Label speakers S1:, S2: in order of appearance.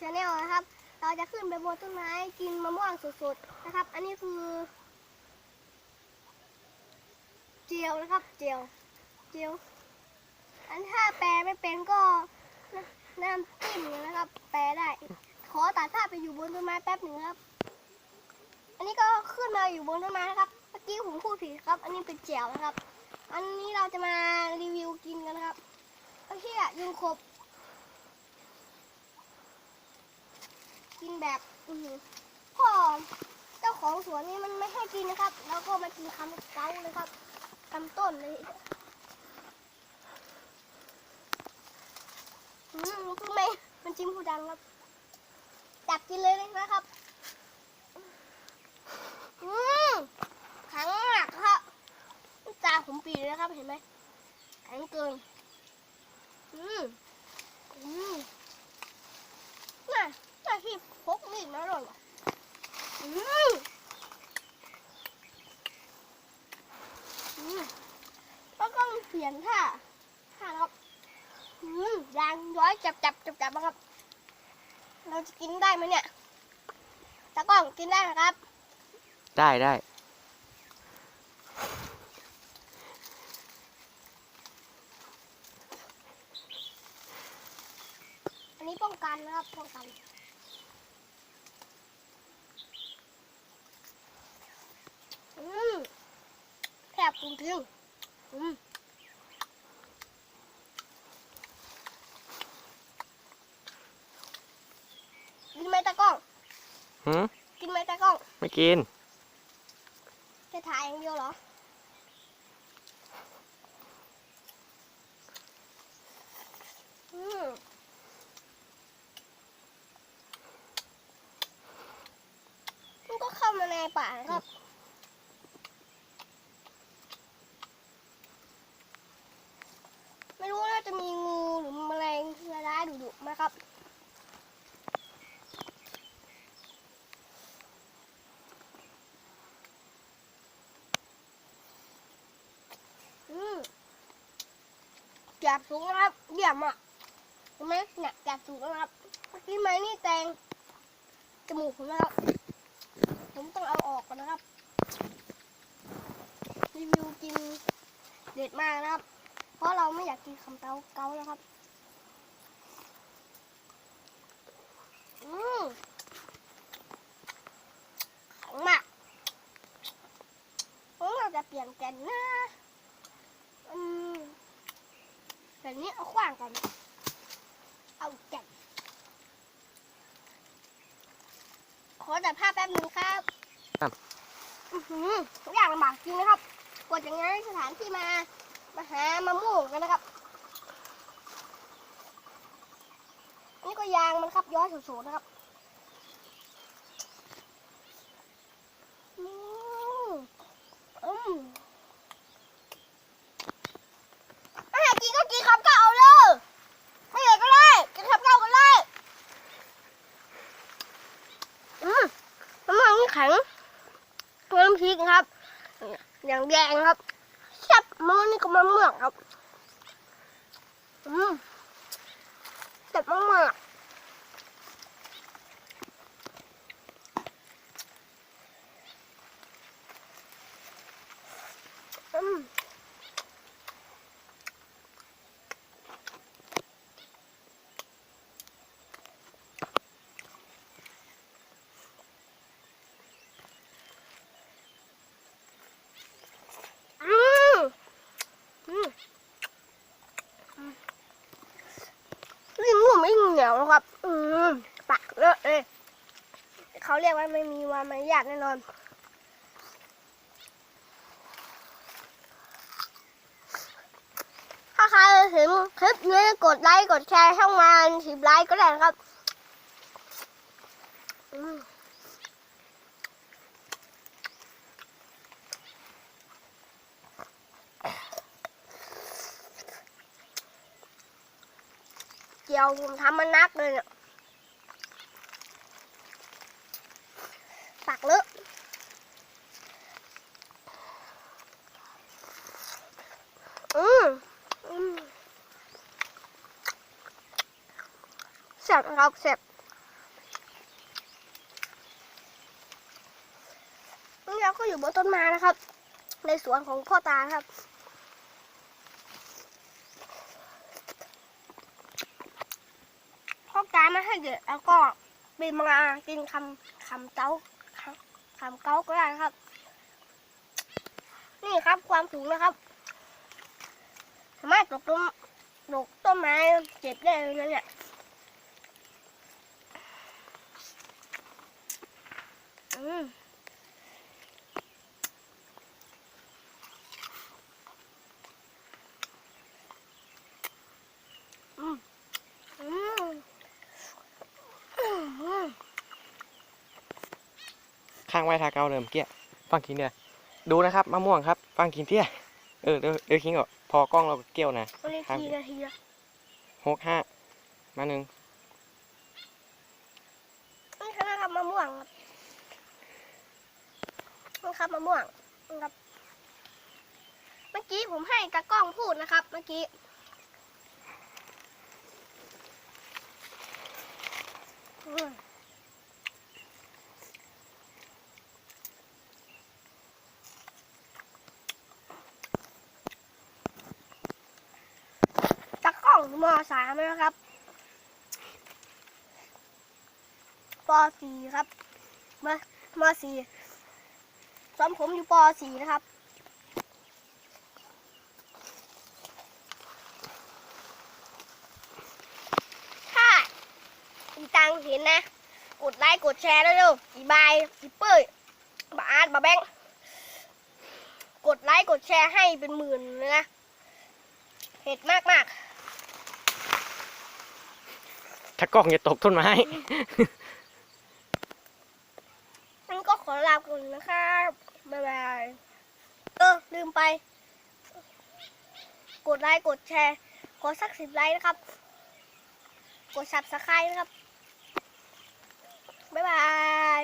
S1: ชาแนลนะครับ เราจะขึ้นไปบนต้นไม้กินมะม่วงสดๆนะครับ อันนี้คือ เจียวนะครับ เจียวเจียวอันถ้าแปลไม่เป็นก็น้ำน้ำจิ้มนะครับ แปลได้ ขอตัดภาพไปอยู่บนต้นไม้แป๊บหนึ่งครับ อันนี้ก็ขึ้นมาอยู่บนต้นไม้นะครับเมื่อกี้ผมพูดผิดครับ อันนี้เป็นเจียวนะครับ อันนี้เราจะมารีวิวกินกันนะครับโอเคอะยุงขบ กินแบบอือหือพ่อเจ้าของสวนนี่มันไม่ให้กินนะครับ แล้วก็มากินคำเก้าเลยครับคำต้นเลยอืมพูดไหมมันจิ้มผู้ดังครับจับกินเลยนะครับอืมแข็งมากครับตาผมปีเลยครับเห็นไหมแข็งเกินอืมอืมน่ะ น่าที่พกมีดมาหรอวะอืมอืมแล้วก็เปลี่ยนท่าท่านะครับอืมยางย้อยจับจับจับจับนะครับ เราจะกินได้ไหมเนี่ยตากล้องกินได้นะครับ
S2: ได้ได้
S1: อันนี้ป้องกันนะครับป้องกัน อืม แซ่บจริงๆอืมกินไหมตากล้อง
S2: หืม
S1: กินไหมตากล้อง
S2: ไม่กิน
S1: แค่ถ่ายอย่างเดียวเหรอ อืมมันก็เข้ามาในป่ากนะครับ ไม่รู้ว่าจะมีงูหรือแมลงร้ายๆดุๆไหมครับ อืม แกบสูงนะครับเดี่ยมอะเห็นไหมเนี่ยแกบสูงนะครับเมื่อกี้ไม้นี่แตงจมูกผมนะครับ ผมต้องเอาออกก่อนนะครับ รีวิวกินเด็ดมากนะครับ เพราะเราไม่อยากกินคำเตาเกาแล้วครับ อืมแข็งมากผมอาจจะเปลี่ยนแกนนะ อืมแบบ นี้เอาขว้างกัน เอาแก่นขอแต่ภาพแป๊บนึงครับ
S2: ครับ
S1: อือหือทุกอย่างลำบากจริงนะครับกว่าจะง่ายสถานที่มา มาหามะม่วงกันนะครับ นี่ก็ยางมันครับย้อยสูงๆนะครับอืมอืม ไม่อยากกินก็กินคำเก่าเอาเลยไม่อยากก็ได้กินคำเก่าก็ได้อืมน้ำมันนี่แข็งตัวน้ำพริกนะครับ อย่างแดงครับแซ่บมันนี่ก็มะม่วงครับ อืมแซ่บมากๆอืม อืมอืมอืมยิ่งนุ่ มยิ่งนียวนะครับ อืมปากเลอะเลยเขาเรียกว่าไม่มีวันมารยาทแน่นอนถ้าใครถึงคลิปนี้กดไลค์กดแชร์ช่องมาสิบไลค์ก็ได้นะครับ อืม ยวผมทำมันนักเลยเนี่ยปากเลอะอืมเสร็จครับเสร็จนี่เราก็อยู่บนต้นไม้นะครับ ในสวนของพ่อตาครับ ให้เด็กแล้วก็บินมากินคำคำเต้าคำคำเก้าก็ได้ครับ นี่ครับความสูงนะครับสามารถตกต้นตกต้นไม้เจ็บได้เลยนะเนี่ย อืม อืม อืม อืม
S2: ข้างไว้ทาเกาเดิมเกี้ยฟังกินเดียดูนะครับมะม่วงครับ ฟังกินเตี้ยเออเดี๋ยวเดี๋ยวคิงก่อนพอกล้องเราเกี้ยวนะ
S1: วันนี้ทีนาทีละ
S2: หกห้ามาหนึ่ง
S1: นี่คือนะครับมะม่วงครับนี่ครับมะม่วงนะครับ เมื่อกี้ผมให้ตากล้องพูดนะครับ เมื่อกี้อืม ตากล้องมสามนะครับปสี่ครับมามสี่สอนผมอยู่ปสี่นะครับถ้าอีตังเห็นนะ กดไลค์ กดแชร์ด้วยเร็วอีบายอีเป้ยบาอาร์ตบาแบงค์กดไลค์ กดแชร์ให้เป็นหมื่นเลยนะ เห็ดมากมาก
S2: ถ้ากล้องจะตกต้นไม้
S1: ๆงั้นก็ขอลาคุณนะครับ บ๊ายบาย เออ ลืมไป กดไลค์ กดแชร์ ขอสักสิบไลค์นะครับ กด subscribe นะครับ บ๊ายบาย